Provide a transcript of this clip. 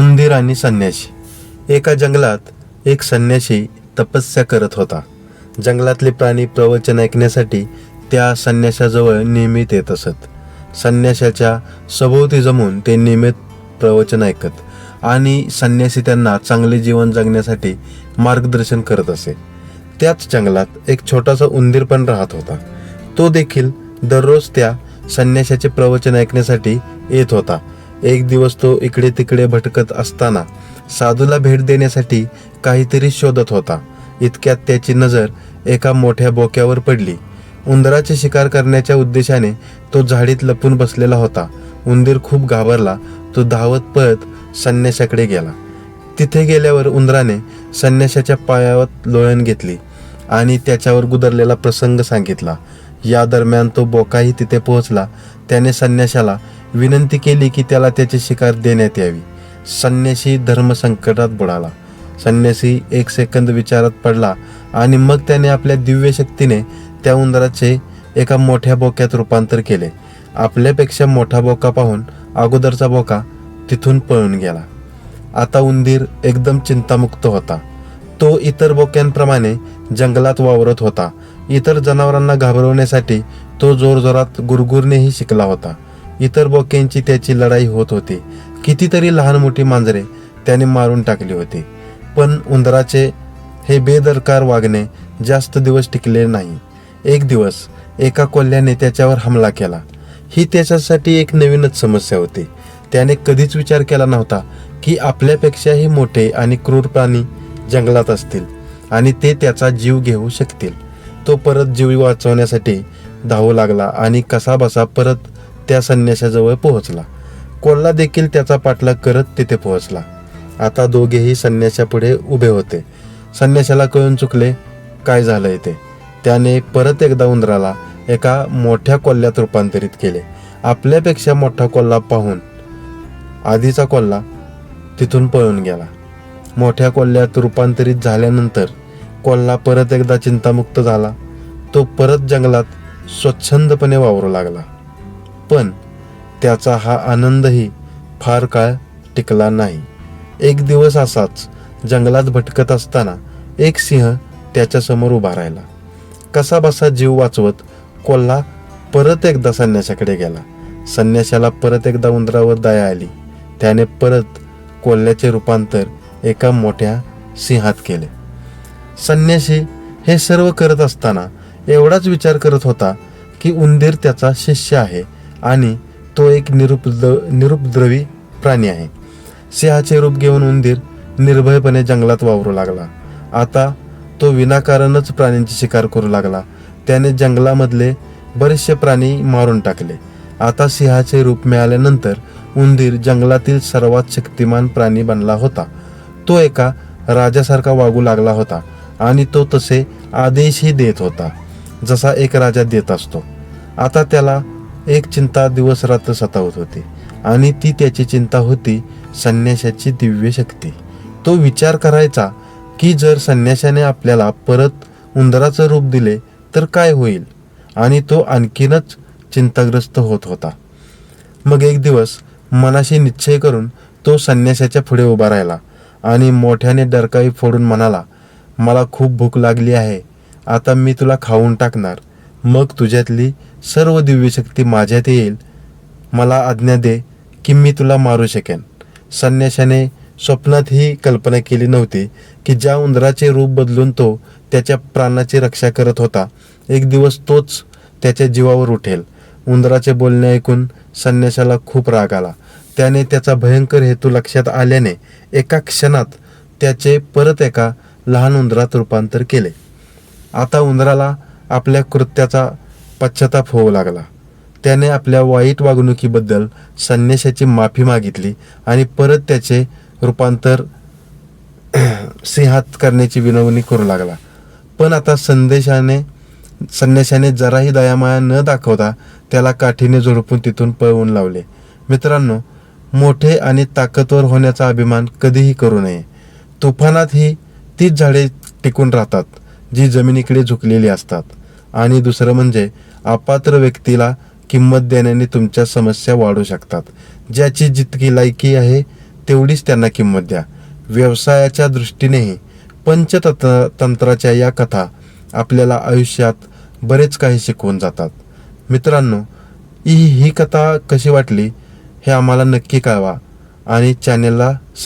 उंदीर आणि संन्याशी. एका जंगलात एक संन्याशी तपस्या करत होता. जंगलातले प्राणी प्रवचन ऐकण्यासाठी त्या संन्याशाजवळ नियमित येत असत. संन्याशाच्या सभोवती जमून ते नियमित प्रवचन ऐकत आणि संन्यासी त्यांना चांगले जीवन जगण्यासाठी मार्गदर्शन करत असे. त्याच जंगलात एक छोटासा उंदीर पण राहत होता. तो देखील दररोज त्या संन्याशाचे प्रवचन ऐकण्यासाठी येत होता. एक दिवस तो इकडे तिकडे भटकत असताना साधूला भेट देण्यासाठी काहीतरी शोधत होता. इतक्यात त्याची नजर एका मोठ्या बोक्यावर पडली. उंदराची शिकार करण्याच्या उद्देशाने तो झाडीत लपून बसलेला होता. उंदीर खूप घाबरला. तो धावत पळत संन्याशाकडे गेला. तिथे गेल्यावर उंदराने संन्याशाच्या पायावर लोळण घेतली आणि त्याच्यावर गुदरलेला प्रसंग सांगितला. या दरम्यान तो बोकाही तिथे पोहोचला. त्याने संन्याशाला विनंती केली की त्याला त्याची शिकार देण्यात यावी. संन्याशी धर्मसंकटात बुडाला. संन्यासी एक सेकंद विचारात पडला आणि मग त्याने आपल्या दिव्य शक्तीने त्या उंदराचे एका मोठ्या बोक्यात रूपांतर केले. आपल्यापेक्षा मोठा बोका पाहून अगोदरचा बोका तिथून पळून गेला. आता उंदीर एकदम चिंतामुक्त होता. तो इतर बोक्यांप्रमाणे जंगलात वावरत होता. इतर जनावरांना घाबरवण्यासाठी तो जोरजोरात गुरगुरनेही शिकला होता. इतर बोक्यांची त्याची लढाई होत होती. कितीतरी लहान मोठी मांजरे त्याने मारून टाकली होती. पण उंदराचे हे बेदरकार वागणे जास्त दिवस टिकले नाही. एक दिवस एका कोल्ह्याने त्याच्यावर हमला केला. ही त्याच्यासाठी एक नवीनच समस्या होती. त्याने कधीच विचार केला नव्हता की आपल्यापेक्षाही मोठे आणि क्रूर प्राणी जंगलात असतील आणि ते त्याचा जीव घेऊ शकतील. तो परत जीव वाचवण्यासाठी धावू लागला आणि कसाबसा परत त्या संन्याशाजवळ पोहोचला. कोल्हा देखील त्याचा पाठलाग करत तिथे पोहोचला. आता दोघेही संन्याशापुढे उभे होते. संन्याशाला कळून चुकले काय झालंय ते? त्याने परत एकदा उंदराला एका मोठ्या कोल्ह्यात रूपांतरित केले. आपल्यापेक्षा मोठा कोल्हा पाहून आधीचा कोल्हा तिथून पळून गेला. मोठ्या कोल्ह्यात रूपांतरित झाल्यानंतर कोल्हा परत एकदा चिंतामुक्त झाला. तो परत जंगलात स्वच्छंदपणे वावरू लागला. पण त्याचा हा आनंदही फार काळ टिकला नाही. एक दिवस असाच जंगलात भटकत असताना एक सिंह त्याच्यासमोर उभा राहिला. कसा बसा जीव वाचवत कोल्हा परत एकदा संन्याशाकडे गेला. संन्याशाला परत एकदा उंदरावर दया आली. त्याने परत कोल्ह्याचे रूपांतर एका मोठ्या सिंहात केले. संन्याशी हे सर्व करत असताना एवढाच विचार करत होता की उंदीर त्याचा शिष्य आहे. आणि तो एक निरुपद्र निरुपद्रवी प्राणी आहे. सिंहाचे रूप घेऊन उंदीर निर्भयपणे जंगलात वावरू लागला. आता तो विनाकारणच प्राण्यांची शिकार करू लागला. त्याने जंगलामधले बरेचसे प्राणी मारून टाकले. आता सिंहाचे रूप मिळाल्यानंतर उंदीर जंगलातील सर्वात शक्तिमान प्राणी बनला होता. तो एका राजासारखा वागू लागला होता आणि तो तसे आदेशही देत होता जसा एक राजा देत असतो. आता त्याला एक चिंता दिवस रात्र सतावत होती. आणि ती त्याची चिंता होती संन्याशाची दिव्य शक्ती. तो विचार करायचा की जर संन्याशाने आपल्याला परत उंदराचं रूप दिले तर काय होईल? आणि तो आणखीनच चिंताग्रस्त होत होता. मग एक दिवस मनाशी निश्चय करून तो संन्याशाच्या पुढे उभा राहिला आणि मोठ्याने डरकाई फोडून म्हणाला मला खूप भूक लागली आहे. आता मी तुला खाऊन टाकणार. मग तुझ्यातली सर्व दिव्य शक्ती माझ्यात येईल. मला आज्ञा दे की मी तुला मारू शकेन. संन्याशाने स्वप्नात ही कल्पना केली नव्हती की ज्या उंदराचे रूप बदलून तो त्याच्या प्राणाची रक्षा करत होता एक दिवस तोच त्याच्या जीवावर उठेल. उंदराचे बोलणे ऐकून संन्याशाला खूप राग आला. त्याने त्याचा भयंकर हेतू लक्षात आल्याने एका क्षणात त्याचे परत एका लहान उंदरात रूपांतर केले. आता उंदराला आपल्या कृत्याचा पश्चाताप होऊ लागला. त्याने आपल्या वाईट वागणुकीबद्दल संन्याशाची माफी मागितली आणि परत त्याचे रूपांतर सिंहात करण्याची विनवणी करू लागला. पण आता संदेशाने संन्याशाने जराही दयामाया न दाखवता त्याला काठीने झोडपून तिथून पळवून लावले. मित्रांनो मोठे आणि ताकदवर होण्याचा अभिमान कधीही करू नये. तुफानात ही तीच झाडे टिकून राहतात जी जमिनीकडे झुकलेली असतात. आणि दुसरं म्हणजे अपात्र व्यक्तीला किंमत देण्याने तुमच्या समस्या वाढू शकतात. ज्याची जितकी लायकी आहे तेवढीच त्यांना किंमत द्या. व्यवसायाच्या दृष्टीनेही पंचतंत्र तंत्राच्या या कथा आपल्याला आयुष्यात बरेच काही शिकवून जातात. मित्रांनो ही ही कथा कशी वाटली हे आम्हाला नक्की कळवा आणि चॅनेलला